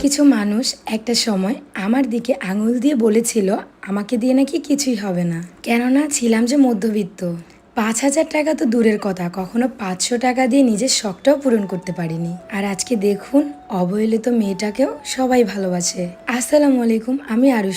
কিছু মানুষ একটা সময় আমার দিকে আঙুল দিয়ে বলেছিল, আমাকে দিয়ে নাকি কিছুই হবে না। কেননা ছিলাম যে মধ্যবিত্ত। পাঁচ হাজার টাকা তো দূরের কথা। কখনো পাঁচশো টাকা দিয়ে নিজের শখটাও পূরণ করতে পারিনি। আর আজকে দেখুন, অবহেলিত মেয়েটাকেও সবাই ভালোবাসে। আসসালামু আলাইকুম, আমি আরু।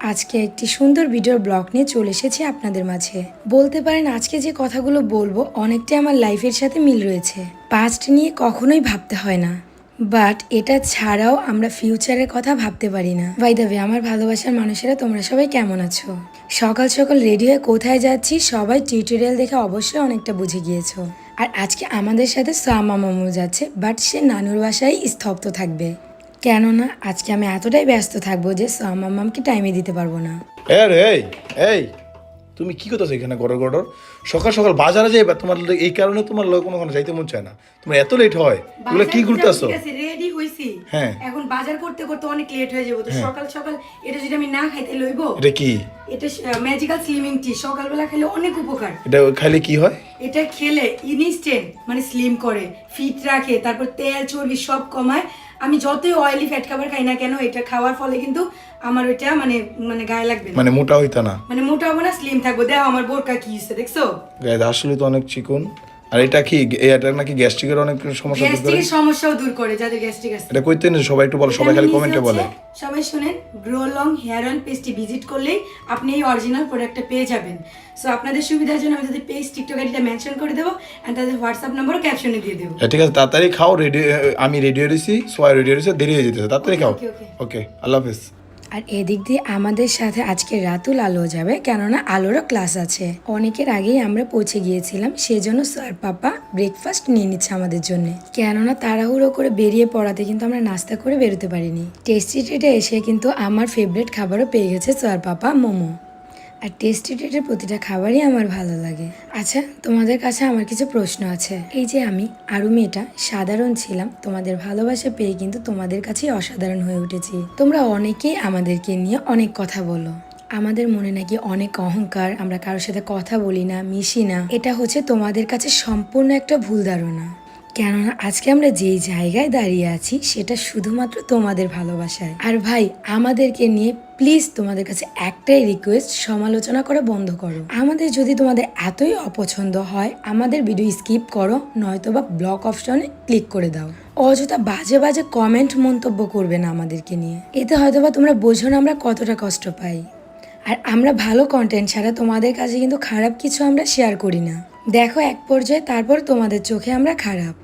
আজকে একটি সুন্দর ভিডিওর ব্লগ নিয়ে চলে এসেছি আপনাদের মাঝে। বলতে পারেন, আজকে যে কথাগুলো বলব, অনেকটাই আমার লাইফের সাথে মিল রয়েছে। পাস্ট নিয়ে কখনোই ভাবতে হয় না। বাট এটা ছাড়াও আমরা ফিউচারের কথা ভাবতে পারি না। বাই দ্য আমার ভালোবাসার মানুষেরা তোমরা সবাই কেমন আছো? সকাল সকাল রেডি হয়ে কোথায় যাচ্ছি সবাই টিউটোরিয়াল দেখে অবশ্যই অনেকটা বুঝে গিয়েছো। আর আজকে আমাদের সাথে সামা মামু যাচ্ছে বাট সে নানুর বাসায় স্তব্ধ থাকবে। কেননা আজকে আমি এতটাই ব্যস্ত থাকব যে সামা মামকে টাইমে দিতে পারব না। এই তুমি কি এখানে সকাল সকাল বাজারে যাইবা তোমার এই কারণে তোমার লোক কোনো কোনো যাইতে মন চায় না। তোমার এত লেট হয় এগুলো কি করতেছো রেডি হইছি। হ্যাঁ। এখন বাজার করতে করতে অনেক লেট হয়ে যাব তো সকাল সকাল এটা যদি আমি না খাইতে লইবো এটা কি? এটা ম্যাজিক্যাল স্লিমিং টি সকালবেলা খেলে অনেক উপকার। এটা খাইলে কি হয়? এটা খেলে ইনস্ট্যান্ট মানে স্লিম করে ফিট রাখে তারপর তেল চর্বি সব কমায়। আমি যতই অয়েলি ফ্যাট খাবার খাই না কেন এটা খাওয়ার ফলে কিন্তু আমার ওইটা মানে মানে গায়ে লাগবে মানে মোটা হইতা না। মানে মোটা হব না স্লিম থাকব। দেখো আমার বোরকা কি হচ্ছে দেখছ? গায়ে তো অনেক চিকন। আর এটা কি এটা নাকি গ্যাস্ট্রিকের অনেক সমস্যা দূর করে? সমস্যাও দূর করে যাদের গ্যাস্ট্রিক আছে। এটা কইতে নেই সবাই একটু বলো সবাই খালি কমেন্টে বলে। সবাই শুনেন grow long hair oil visit করলেই আপনি এই অরিজিনাল প্রোডাক্টটা পেয়ে যাবেন। সো আপনাদের সুবিধার জন্য আমি তাদের পেজ টিকটক আইডিটা মেনশন করে দেবো অ্যান্ড তাদের হোয়াটসঅ্যাপ নাম্বারও ক্যাপশনে দিয়ে দেবো। ঠিক আছে তাড়াতাড়ি খাও রেডি আমি রেডি হয়েছি সোয়া রেডি হয়েছে দেরি হয়ে যেতেছে তাড়াতাড়ি খাও. ওকে আল্লাহ হাফিজ। আর এদিক দিয়ে আমাদের সাথে আজকে রাতুল আলো যাবে, কেননা আলোরও ক্লাস আছে। অনেকের আগেই আমরা পৌঁছে গিয়েছিলাম, সেজন্য স্যার পাপা ব্রেকফাস্ট নিয়ে নিচ্ছে আমাদের জন্য। কেননা তাড়াহুড়ো করে বেরিয়ে পড়াতে কিন্তু আমরা নাস্তা করে বেরোতে পারিনি। টেস্টি ট্রিটে এসে কিন্তু আমার ফেভারিট খাবারও পেয়ে গেছে স্যার পাপা মোমো। আর টেস্টি ট্রিটের প্রতিটা খাবারই আমার ভালো লাগে। আচ্ছা তোমাদের কাছে আমার কিছু প্রশ্ন আছে। এই যে আমি আরু মেয়েটা সাধারণ ছিলাম, তোমাদের ভালোবাসা পেয়ে কিন্তু তোমাদের কাছেই অসাধারণ হয়ে উঠেছি। তোমরা অনেকেই আমাদেরকে নিয়ে অনেক কথা বলো। আমাদের মনে নাকি অনেক অহংকার, আমরা কারোর সাথে কথা বলি না, মিশি না। এটা হচ্ছে তোমাদের কাছে সম্পূর্ণ একটা ভুল ধারণা। কেননা আজকে আমরা যেই জায়গায় দাঁড়িয়ে আছি, সেটা শুধুমাত্র তোমাদের ভালোবাসায়। আর ভাই, আমাদেরকে নিয়ে প্লিজ তোমাদের কাছে একটাই রিকোয়েস্ট সমালোচনা করা বন্ধ করো। আমাদের যদি তোমাদের এতই অপছন্দ হয়, আমাদের ভিডিও স্কিপ করো নয়তো বা ব্লক অপশনে ক্লিক করে দাও। অযথা বাজে বাজে কমেন্ট মন্তব্য করবে না আমাদেরকে নিয়ে। এতে হয়তোবা তোমরা বোঝো না আমরা কতটা কষ্ট পাই। আর আমরা ভালো কন্টেন্ট ছাড়া তোমাদের কাছে কিন্তু খারাপ কিছু আমরা শেয়ার করি না। দেখো এক পর্যায়ে, তারপর তোমাদের চোখে আমরা খারাপ।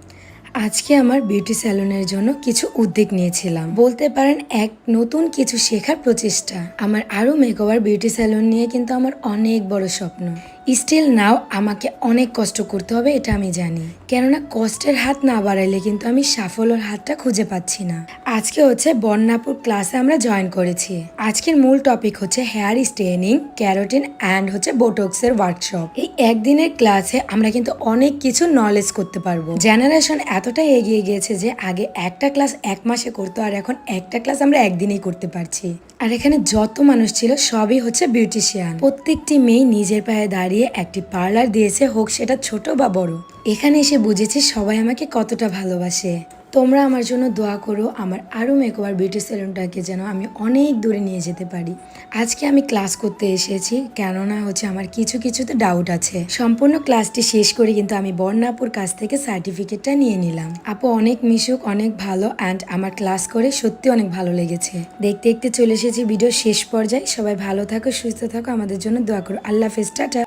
আজকে আমার বিউটি স্যালনের জন্য কিছু উদ্যোগ নিয়েছিলাম। বলতে পারেন এক নতুন কিছু শেখার প্রচেষ্টা। আমার আরও মেকওভার বিউটি স্যালন নিয়ে কিন্তু আমার অনেক বড় স্বপ্ন। স্টিল নাও আমাকে অনেক কষ্ট করতে হবে, এটা আমি জানি। কেননা কষ্টের হাত না বাড়াইলে কিন্তু আমি সাফল্যর হাতটা খুঁজে পাচ্ছি না। আজকে হচ্ছে বন্যাপুর ক্লাসে আমরা জয়েন করেছি। আজকের মূল টপিক হচ্ছে হেয়ার স্ট্রেনিং ক্যারোটিন অ্যান্ড হচ্ছে বোটক্সের ওয়ার্কশপ এই একদিনের ক্লাসে আমরা কিন্তু অনেক কিছু নলেজ করতে পারব। জেনারেশন এতটাই এগিয়ে গিয়েছে যে আগে একটা ক্লাস এক মাসে করতো, আর এখন একটা ক্লাস আমরা একদিনেই করতে পারছি। আর এখানে যত মানুষ ছিল, সবই হচ্ছে বিউটিশিয়ান প্রত্যেকটি মেয়ে নিজের পায়ে দাঁড়িয়ে একটি পার্লার দিয়েছে, হোক সেটা ছোট বা বড়। এখানে এসে বুঝেছি সবাই আমাকে কতটা ভালোবাসে। তোমরা আমার জন্য দোয়া করো, আমার আরও মেকওভার বিউটি সেলুনটাকে যেন আমি অনেক দূরে নিয়ে যেতে পারি। আজকে আমি ক্লাস করতে এসেছি, কেননা হচ্ছে আমার কিছু কিছুতে ডাউট আছে। সম্পূর্ণ ক্লাসটি শেষ করে কিন্তু আমি বর্ণাপুর কাছ থেকে সার্টিফিকেটটা নিয়ে নিলাম। আপু অনেক মিশুক, অনেক ভালো অ্যান্ড আমার ক্লাস করে সত্যি অনেক ভালো লেগেছে। দেখতে দেখতে চলে এসেছি ভিডিও শেষ পর্যায়ে। সবাই ভালো থাকো, সুস্থ থাকো, আমাদের জন্য দোয়া করো। আল্লাহ হাফেজ, টাটা।